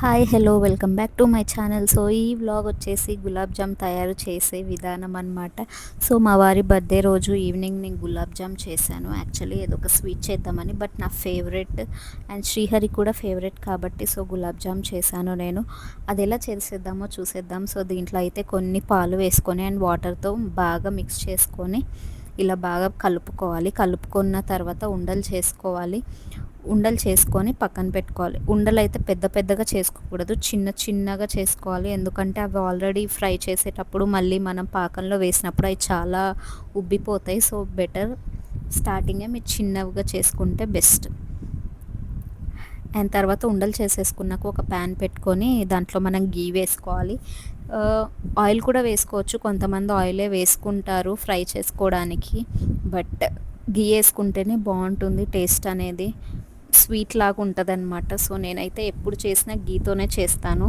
Hi hello welcome back to my channel. So ఈ vlog వచ్చేసి gulab jam తయారు చేసే విధానం అనమాట సో మా వారి బర్త్డే రోజు ఈవినింగ్ నేను గులాబ్ జామ్ చేశాను. యాక్చువల్లీ ఏదో ఒక స్వీట్ చేద్దామని బట్ నా ఫేవరెట్ అండ్ శ్రీహరి కూడా ఫేవరెట్ కాబట్టి సో గులాబ్ జామ్ చేశాను నేను. అది ఎలా చేసేద్దామో చూసేద్దాం. సో దీంట్లో అయితే కొన్ని పాలు వేసుకొని అండ్ వాటర్తో బాగా మిక్స్ చేసుకొని ఇలా బాగా కలుపుకోవాలి. కలుపుకున్న తర్వాత ఉండలు చేసుకోవాలి. ఉండలు చేసుకొని పక్కన పెట్టుకోవాలి. ఉండలు అయితే పెద్ద పెద్దగా చేసుకోకూడదు. చిన్న చిన్నగా చేసుకోవాలి. ఎందుకంటే అవి ఆల్రెడీ ఫ్రై చేసేటప్పుడు మళ్ళీ మనం పాకంలో వేసినప్పుడు అవి చాలా ఉబ్బిపోతాయి. సో బెటర్ స్టార్టింగే మీరు చిన్నవిగా చేసుకుంటే బెస్ట్ అండ్ తర్వాత ఉండలు చేసేసుకున్నాక ఒక ప్యాన్ పెట్టుకొని దాంట్లో మనం గీ వేసుకోవాలి. ఆయిల్ కూడా వేసుకోవచ్చు. కొంతమంది ఆయిలే వేసుకుంటారు ఫ్రై చేసుకోవడానికి. బట్ గీ వేసుకుంటేనే బాగుంటుంది టేస్ట్ అనేది స్వీట్ లాగా ఉంటుంది అనమాట సో నేనైతే ఎప్పుడు చేసినా గీతోనే చేస్తాను.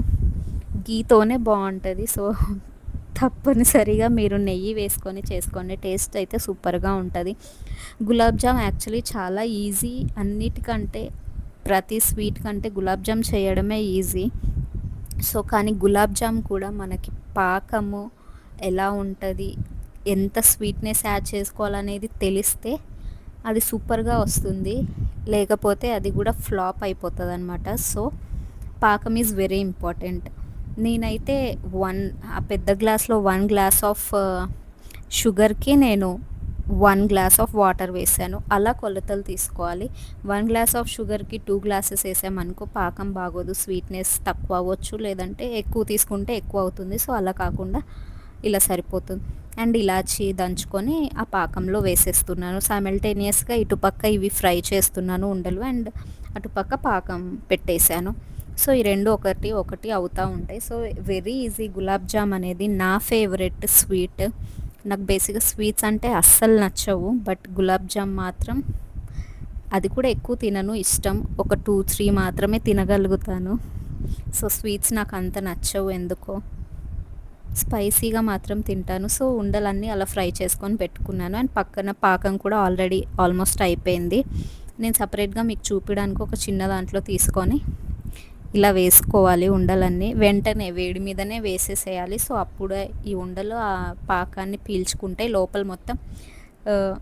గీతోనే బాగుంటుంది. సో తప్పనిసరిగా మీరు నెయ్యి వేసుకొని చేసుకోండి. టేస్ట్ అయితే సూపర్గా ఉంటుంది. గులాబ్ జామ్ యాక్చువల్లీ చాలా ఈజీ. అన్నిటికంటే ప్రతి స్వీట్ కంటే గులాబ్ జామ్ చేయడమే ఈజీ. సో కానీ గులాబ్ జామ్ కూడా మనకి పాకము ఎలా ఉంటుంది ఎంత స్వీట్నెస్ యాడ్ చేసుకోవాలనేది తెలిస్తే అది సూపర్గా వస్తుంది. లేకపోతే అది కూడా ఫ్లాప్ అయిపోతుంది అనమాట సో పాకం ఈజ్ వెరీ ఇంపార్టెంట్. నేనైతే వన్ ఆ పెద్ద గ్లాస్లో వన్ గ్లాస్ ఆఫ్ షుగర్కి నేను వన్ గ్లాస్ ఆఫ్ వాటర్ వేసాను. అలా కొలతలు తీసుకోవాలి. వన్ గ్లాస్ ఆఫ్ షుగర్కి టూ గ్లాసెస్ వేసామనుకో పాకం బాగోదు స్వీట్నెస్ తక్కువ అవ్వచ్చు లేదంటే ఎక్కువ తీసుకుంటే ఎక్కువ అవుతుంది. సో అలా కాకుండా ఇలా సరిపోతుంది. అండ్ ఇలాచి దంచుకొని ఆ పాకంలో వేసేస్తున్నాను. సైమల్టేనియస్గా ఇటుపక్క ఇవి ఫ్రై చేస్తున్నాను ఉండలు అండ్ అటుపక్క పాకం పెట్టేశాను. సో ఈ రెండు ఒకటి ఒకటి అవుతూ ఉంటాయి. So very easy. Gulab jam అనేది నా ఫేవరెట్ స్వీట్. నాకు బేసిక్గా స్వీట్స్ అంటే అస్సలు నచ్చవు బట్ గులాబ్ జామ్ మాత్రం అది కూడా ఎక్కువ తినను ఇష్టం. ఒక టూ త్రీ మాత్రమే తినగలుగుతాను. సో స్వీట్స్ నాకు అంత నచ్చవు ఎందుకో. స్పైసీగా మాత్రం తింటాను. సో ఉండలన్నీ అలా ఫ్రై చేసుకొని పెట్టుకున్నాను. అండ్ పక్కన పాకం కూడా ఆల్రెడీ ఆల్మోస్ట్ అయిపోయింది. నేను సపరేట్గా మీకు చూపించడానికి ఒక చిన్న దాంట్లో తీసుకొని ఇలా వేసుకోవాలి ఉండలన్నీ వెంటనే వేడి మీదనే వేసేసేయాలి. సో అప్పుడే ఈ ఉండలు ఆ పాకాన్ని పీల్చుకుంటే లోపల మొత్తం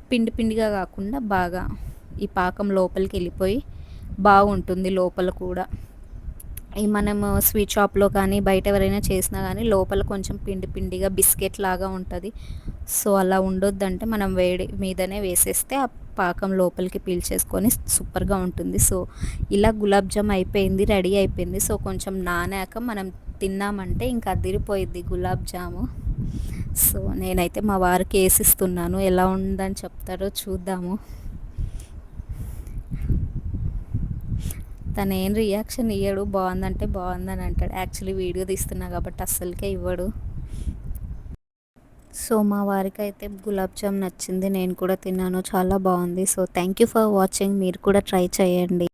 పిండి పిండిగా కాకుండా బాగా ఈ పాకం లోపలికి వెళ్ళిపోయి బాగుంటుంది లోపల కూడా. ఈ మనం స్వీట్ షాప్లో కానీ బయట ఎవరైనా చేసినా కానీ లోపల కొంచెం పిండి పిండిగా బిస్కెట్ లాగా ఉంటుంది. సో అలా ఉండొద్దంటే మనం వేడి మీదనే వేసేస్తే ఆ పాకం లోపలికి పీల్చేసుకొని సూపర్గా ఉంటుంది. సో ఇలా గులాబ్ జామ్ అయిపోయింది రెడీ అయిపోయింది. సో కొంచెం నానాక మనం తిన్నామంటే ఇంకా అదిరిపోయిద్ది గులాబ్ జాము. సో నేనైతే మా వారికి వేసిస్తున్నాను ఎలా ఉందని చెప్తారో చూద్దాము. తను ఏం రియాక్షన్ ఇయ్యడు బాగుందంటే బాగుందని అంటాడు. యాక్చువల్లీ వీడియో తీస్తున్నా కాబట్టి అస్సలకే ఇవ్వడు. సో మా వారికి అయితే గులాబ్ జామ్ నచ్చింది నేను కూడా తిన్నాను చాలా బాగుంది. So thank you for watching మీరు కూడా ట్రై చేయండి.